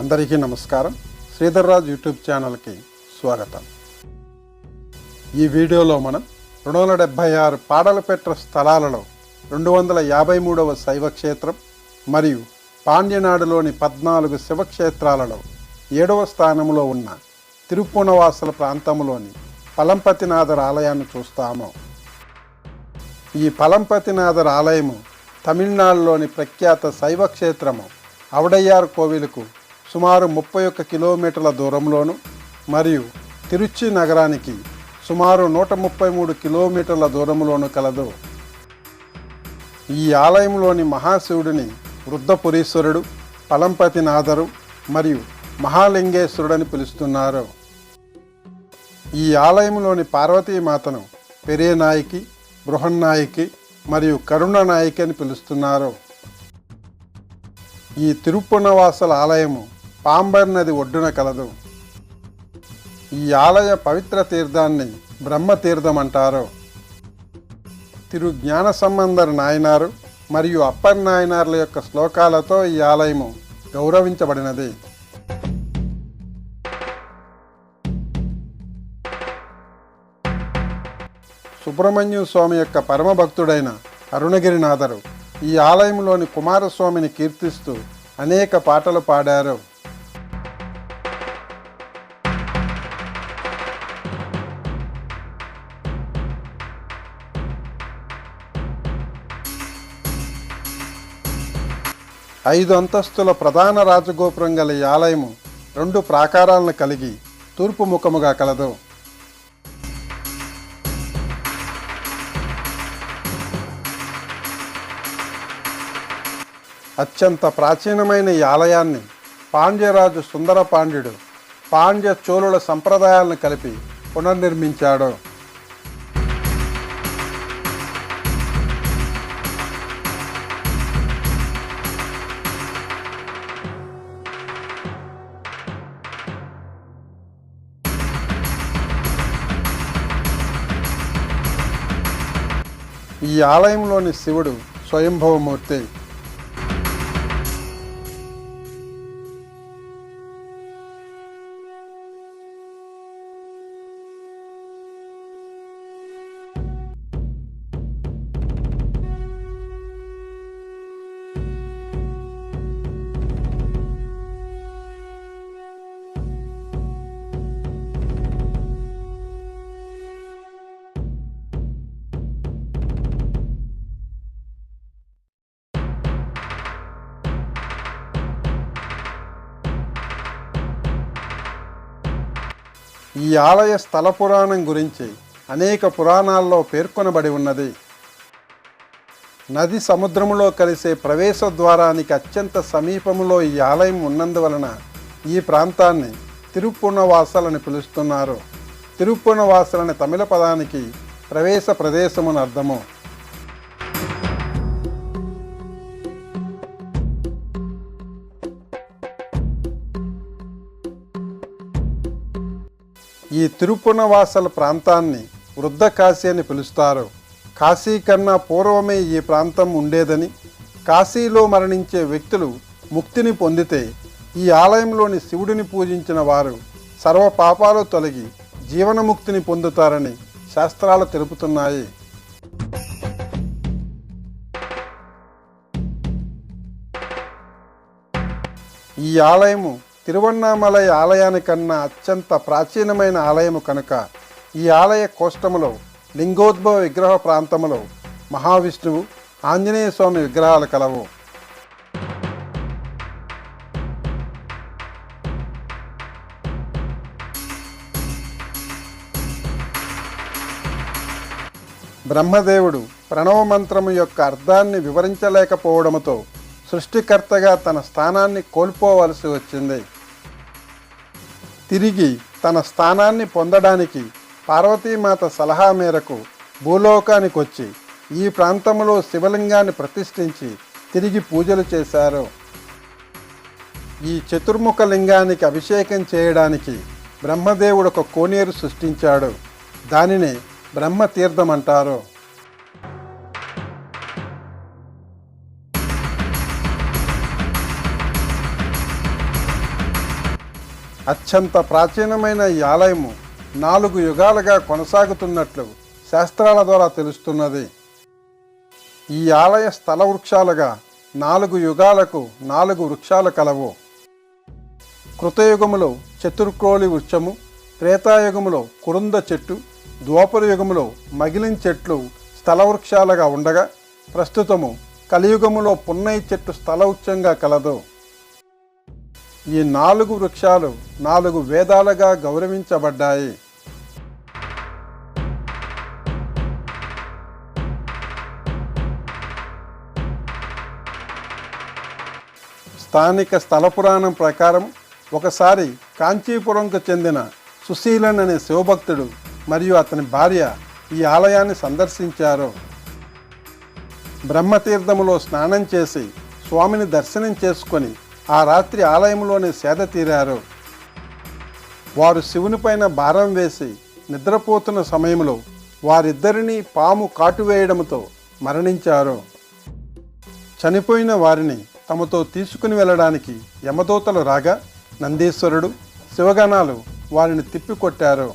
అందరికీ నమస్కారం. శ్రీధర్రాజ్ యూట్యూబ్ ఛానల్కి స్వాగతం. ఈ వీడియోలో మనం రెండు వందల డెబ్భై ఆరు పాడలపెట్ట స్థలాలలో రెండు వందల యాభై మూడవ శైవక్షేత్రం మరియు పాండ్యనాడులోని పద్నాలుగు శివక్షేత్రాలలో ఏడవ స్థానంలో ఉన్న తిరుపునవాసల ప్రాంతంలోని పలంపతినాథర్ ఆలయాన్ని చూస్తాము. ఈ పలంపతినాథర్ ఆలయము తమిళనాడులోని ప్రఖ్యాత శైవ క్షేత్రము అవడయ్యార్ కోవిలుకు సుమారు ముప్పై ఒక్క కిలోమీటర్ల దూరంలోను మరియు తిరుచి నగరానికి సుమారు నూట ముప్పై మూడు కిలోమీటర్ల దూరంలోను కలదు. ఈ ఆలయంలోని మహాశివుడిని వృద్ధపురీశ్వరుడు పలంపతినాథరు మరియు మహాలింగేశ్వరుడని పిలుస్తున్నారు. ఈ ఆలయంలోని పార్వతీమాతను పెరియనాయికి బృహన్నాయికి మరియు కరుణనాయికి అని పిలుస్తున్నారు. ఈ తిరుపునవాసల ఆలయము పాంబర్ నది ఒడ్డున కలదు. ఈ ఆలయ పవిత్ర తీర్థాన్ని బ్రహ్మతీర్థం అంటారు. తిరు జ్ఞాన సంబంధర్ నాయనారు మరియు అప్పర్ నాయనార్ల యొక్క శ్లోకాలతో ఈ ఆలయము గౌరవించబడినది. సుబ్రహ్మణ్యం స్వామి యొక్క పరమభక్తుడైన అరుణగిరినాథరు ఈ ఆలయంలోని కుమారస్వామిని కీర్తిస్తూ అనేక పాటలు పాడారు. ఐదు అంతస్తుల ప్రధాన రాజగోపురం గల ఈ ఆలయము రెండు ప్రాకారాలను కలిగి తూర్పు ముఖముగా కలదు. అత్యంత ప్రాచీనమైన ఈ ఆలయాన్ని పాండ్యరాజు సుందర పాండ్యుడు పాండ్య చోళుల సంప్రదాయాలను కలిపి పునర్నిర్మించాడు. ఈ ఆలయంలోని శివుడు స్వయంభవమూర్తి. ఈ ఆలయ స్థల పురాణం గురించి అనేక పురాణాల్లో పేర్కొనబడి ఉన్నది. నది సముద్రములో కలిసే ప్రవేశ ద్వారానికి అత్యంత సమీపంలో ఈ ఆలయం ఉన్నందువలన ఈ ప్రాంతాన్ని తిరుపుణవాసలని పిలుస్తున్నారు. తిరుపుణవాసలని తమిళ పదానికి ప్రవేశ ప్రదేశముని అర్థము. ఈ తిరుపునవాసల ప్రాంతాన్ని వృద్ధ కాశీ అని పిలుస్తారు. కాశీ కన్నా పూర్వమే ఈ ప్రాంతం ఉండేదని కాశీలో మరణించే వ్యక్తులు ముక్తిని పొందితే ఈ ఆలయంలోని శివుడిని పూజించిన వారు సర్వ పాపాలు తొలగి జీవనముక్తిని పొందుతారని శాస్త్రాలు తెలుపుతున్నాయి. ఈ ఆలయము తిరువన్నామలై ఆలయానికన్నా అత్యంత ప్రాచీనమైన ఆలయము కనుక ఈ ఆలయ కోష్టములో లింగోద్భవ విగ్రహ ప్రాంతములో మహావిష్ణువు ఆంజనేయ స్వామి విగ్రహాలు కలవు. బ్రహ్మదేవుడు ప్రణవ మంత్రము యొక్క అర్థాన్ని వివరించలేకపోవడంతో సృష్టికర్తగా తన స్థానాన్ని కోల్పోవలసి వచ్చింది. తిరిగి తన స్థానాన్ని పొందడానికి పార్వతీమాత సలహా మేరకు భూలోకానికి వచ్చి ఈ ప్రాంతంలో శివలింగాన్ని ప్రతిష్ఠించి తిరిగి పూజలు చేశారు. ఈ చతుర్ముఖ లింగానికి అభిషేకం చేయడానికి బ్రహ్మదేవుడు ఒక కోనేరు సృష్టించాడు. దానిని బ్రహ్మతీర్థం అంటారు. అత్యంత ప్రాచీనమైన ఈ ఆలయము నాలుగు యుగాలుగా కొనసాగుతున్నట్లు శాస్త్రాల ద్వారా తెలుస్తున్నది. ఈ ఆలయ స్థల వృక్షాలుగా నాలుగు యుగాలకు నాలుగు వృక్షాలు కలవు. కృతయుగములో చతుర్క్రోలి వృక్షము త్రేతాయుగములో కురుంద చెట్టు ద్వాపరయుగములో మగిలిన చెట్లు స్థలవృక్షాలుగా ఉండగా ప్రస్తుతము కలియుగములో పున్నయ్య చెట్టు స్థల వృక్షంగా కలదు. ఈ నాలుగు వృక్షాలు నాలుగు వేదాలుగా గౌరవించబడ్డాయి. స్థానిక స్థల పురాణం ప్రకారం ఒకసారి కాంచీపురంకు చెందిన సుశీలన్ అనే శివభక్తుడు మరియు అతని భార్య ఈ ఆలయాన్ని సందర్శించారు. బ్రహ్మతీర్థములో స్నానం చేసి స్వామిని దర్శనం చేసుకొని ఆ రాత్రి ఆలయంలోనే సేద తీరారు. వారు శివునిపైన భారం వేసి నిద్రపోతున్న సమయంలో వారిద్దరినీ పాము కాటువేయడంతో మరణించారు. చనిపోయిన వారిని తమతో తీసుకుని వెళ్ళడానికి యమదూతలు రాగా నందీశ్వరుడు శివగణాలు వారిని తిప్పికొట్టారు.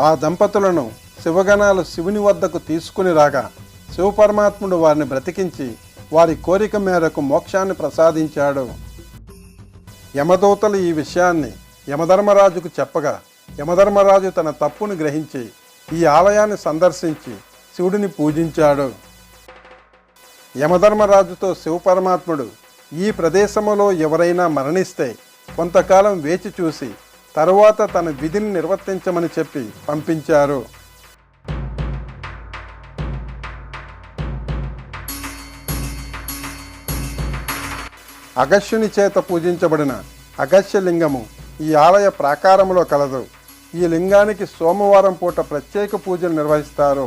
ఆ దంపతులను శివగణాలు శివుని వద్దకు తీసుకుని రాగా శివపరమాత్ముడు వారిని బ్రతికించి వారి కోరిక మేరకు మోక్షాన్ని ప్రసాదించాడు. యమదూతలు ఈ విషయాన్ని యమధర్మరాజుకు చెప్పగా యమధర్మరాజు తన తప్పును గ్రహించి ఈ ఆలయాన్ని సందర్శించి శివుడిని పూజించాడు. యమధర్మరాజుతో శివపరమాత్ముడు ఈ ప్రదేశములో ఎవరైనా మరణిస్తే కొంతకాలం వేచి చూసి తరువాత తన విధిని నిర్వర్తించమని చెప్పి పంపించారు. అగస్యుని చేత పూజించబడిన అగస్యలింగము ఈ ఆలయ ప్రాకారములో కలదు. ఈ లింగానికి సోమవారం పూట ప్రత్యేక పూజలు నిర్వహిస్తారు.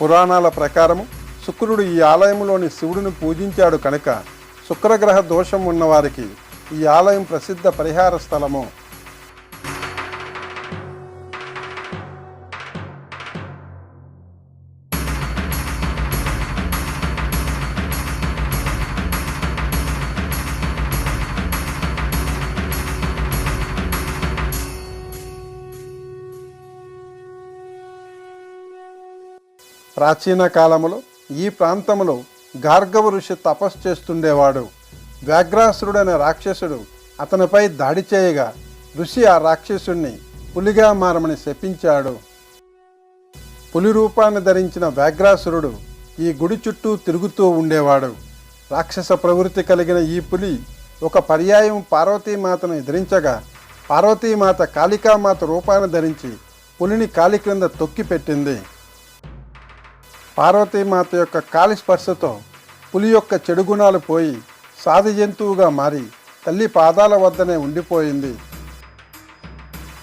పురాణాల ప్రకారము శుక్రుడు ఈ ఆలయంలోని శివుడిని పూజించాడు కనుక శుక్రగ్రహ దోషం ఉన్నవారికి ఈ ఆలయం ప్రసిద్ధ పరిహార స్థలము. ప్రాచీన కాలములో ఈ ప్రాంతములో గార్గవ ఋషి తపస్సు చేస్తుండేవాడు. వ్యాఘ్రాసురుడైన రాక్షసుడు అతనిపై దాడి చేయగా ఋషి ఆ రాక్షసుణ్ణి పులిగా మారమని శపించాడు. పులి రూపాన్ని ధరించిన వ్యాఘ్రాసురుడు ఈ గుడి చుట్టూ తిరుగుతూ ఉండేవాడు. రాక్షస ప్రవృత్తి కలిగిన ఈ పులి ఒక పర్యాయం పార్వతీమాతను ఎదిరించగా పార్వతీమాత కాళికామాత రూపాన్ని ధరించి పులిని కాలి క్రింద తొక్కి పెట్టింది పార్వతీమాత యొక్క కాలి స్పర్శతో పులి యొక్క చెడు గుణాలు పోయి సాధి జంతువుగా మారి తల్లి పాదాల వద్దనే ఉండిపోయింది.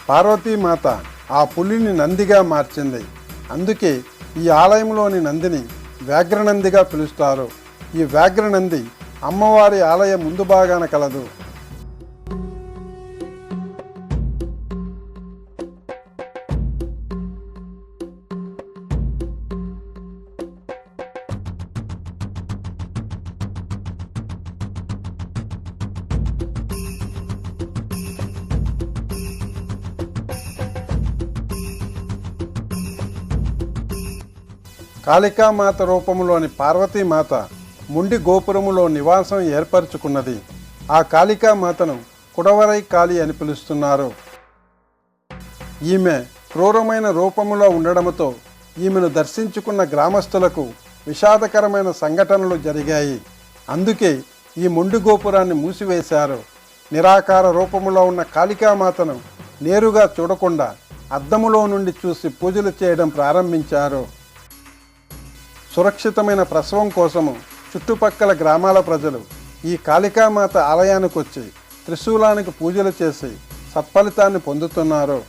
పార్వతీమాత ఆ పులిని నందిగా మార్చింది. అందుకే ఈ ఆలయంలోని నందిని వ్యాఘ్రనందిగా పిలుస్తారు. ఈ వ్యాఘ్రనంది అమ్మవారి ఆలయం ముందు భాగాన కలదు. కాళికామాత రూపంలోని పార్వతీమాత ముండి గోపురములో నివాసం ఏర్పరచుకున్నది. ఆ కాళికామాతను కుడవరై కాళి అని పిలుస్తున్నారు. ఈమె క్రూరమైన రూపములో ఉండడంతో ఈమెను దర్శించుకున్న గ్రామస్తులకు విషాదకరమైన సంఘటనలు జరిగాయి. అందుకే ఈ మొండి గోపురాన్ని మూసివేశారు. నిరాకార రూపములో ఉన్న కాళికామాతను నేరుగా చూడకుండా అద్దములో నుండి చూసి పూజలు చేయడం ప్రారంభించారు. సురక్షితమైన ప్రసవం కోసము చుట్టుపక్కల గ్రామాల ప్రజలు ఈ కాళికామాత ఆలయానికి వచ్చి త్రిశూలానికి పూజలు చేసి సత్ఫలితాన్ని పొందుతున్నారు.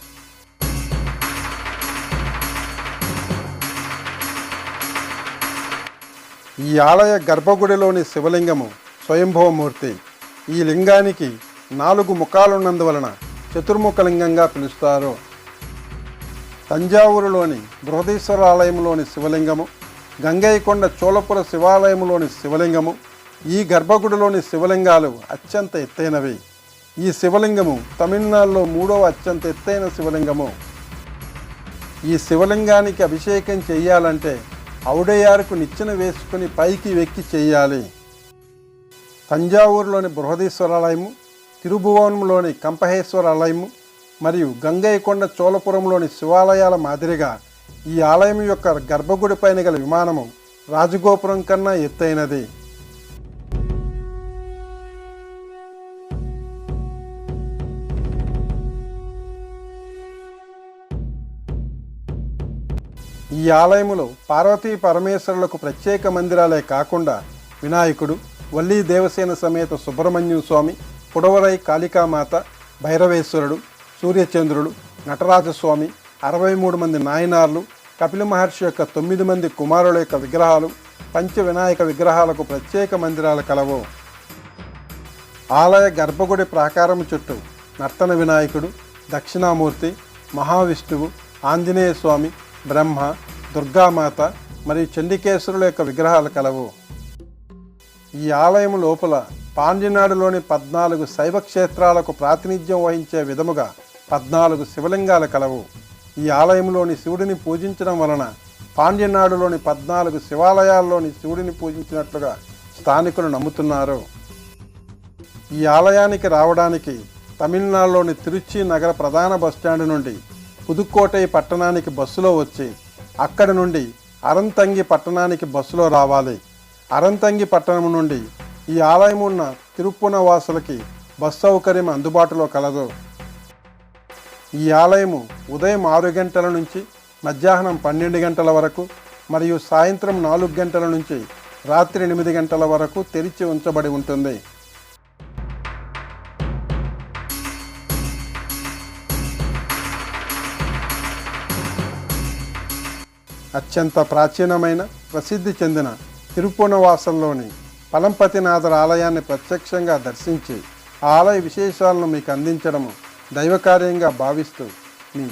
ఈ ఆలయ గర్భగుడిలోని శివలింగము స్వయంభవమూర్తి. ఈ లింగానికి నాలుగు ముఖాలున్నందువలన చతుర్ముఖ లింగంగా పిలుస్తారు. తంజావూరులోని బృహదీశ్వర ఆలయంలోని శివలింగము గంగైకొండ చోళపుర శివాలయంలోని శివలింగము ఈ గర్భగుడిలోని శివలింగాలు అత్యంత ఎత్తైనవి. ఈ శివలింగము తమిళనాడులో మూడవ అత్యంత ఎత్తైన శివలింగము. ఈ శివలింగానికి అభిషేకం చేయాలంటే ఔడయారుకు నిచ్చెన వేసుకుని పైకి వెక్కి చేయాలి. తంజావూరులోని బృహదీశ్వరాలయము తిరుభువనంలోని కంపహేశ్వర ఆలయము మరియు గంగైకొండ చోళపురంలోని శివాలయాల మాదిరిగా ఈ ఆలయం యొక్క గర్భగుడి పైన గల విమానము రాజగోపురం కన్నా ఎత్తైనది. ఈ ఆలయములో పార్వతీ పరమేశ్వరులకు ప్రత్యేక మందిరాలే కాకుండా వినాయకుడు వల్లీ దేవసేన సమేత సుబ్రహ్మణ్యం స్వామి పుడవరై కాళికామాత భైరవేశ్వరుడు సూర్యచంద్రుడు నటరాజస్వామి అరవై మూడు మంది నాయనార్లు కపిల మహర్షి యొక్క తొమ్మిది మంది కుమారుల యొక్క విగ్రహాలు పంచ వినాయక విగ్రహాలకు ప్రత్యేక మందిరాలు కలవు. ఆలయ గర్భగుడి ప్రాకారం చుట్టూ నర్తన వినాయకుడు దక్షిణామూర్తి మహావిష్ణువు ఆంజనేయ స్వామి బ్రహ్మ దుర్గామాత మరియు చండికేశ్వరుల యొక్క విగ్రహాలు కలవు. ఈ ఆలయం లోపల పాండ్యనాడులోని పద్నాలుగు శైవ క్షేత్రాలకు ప్రాతినిధ్యం వహించే విధముగా పద్నాలుగు శివలింగాలు కలవు. ఈ ఆలయంలోని శివుడిని పూజించడం వలన పాండ్యనాడులోని పద్నాలుగు శివాలయాల్లోని శివుడిని పూజించినట్లుగా స్థానికులు నమ్ముతున్నారు. ఈ ఆలయానికి రావడానికి తమిళనాడులోని తిరుచి నగర ప్రధాన బస్టాండ్ నుండి పుదుక్కోటై పట్టణానికి బస్సులో వచ్చి అక్కడి నుండి అరంతంగి పట్టణానికి బస్సులో రావాలి. అరంతంగి పట్టణం నుండి ఈ ఆలయం ఉన్న తిరుప్పున వాసులకి బస్ సౌకర్యం అందుబాటులో కలదు. ఈ ఆలయము ఉదయం ఆరు గంటల నుంచి మధ్యాహ్నం పన్నెండు గంటల వరకు మరియు సాయంత్రం నాలుగు గంటల నుంచి రాత్రి ఎనిమిది గంటల వరకు తెరిచి ఉంచబడి ఉంటుంది. అత్యంత ప్రాచీనమైన ప్రసిద్ధి చెందిన తిరుపునవాసంలోని పలంపతినాథర్ ఆలయాన్ని ప్రత్యక్షంగా దర్శించి ఆలయ విశేషాలను మీకు అందించడము దైవకార్యంగా భావిస్తూ మీ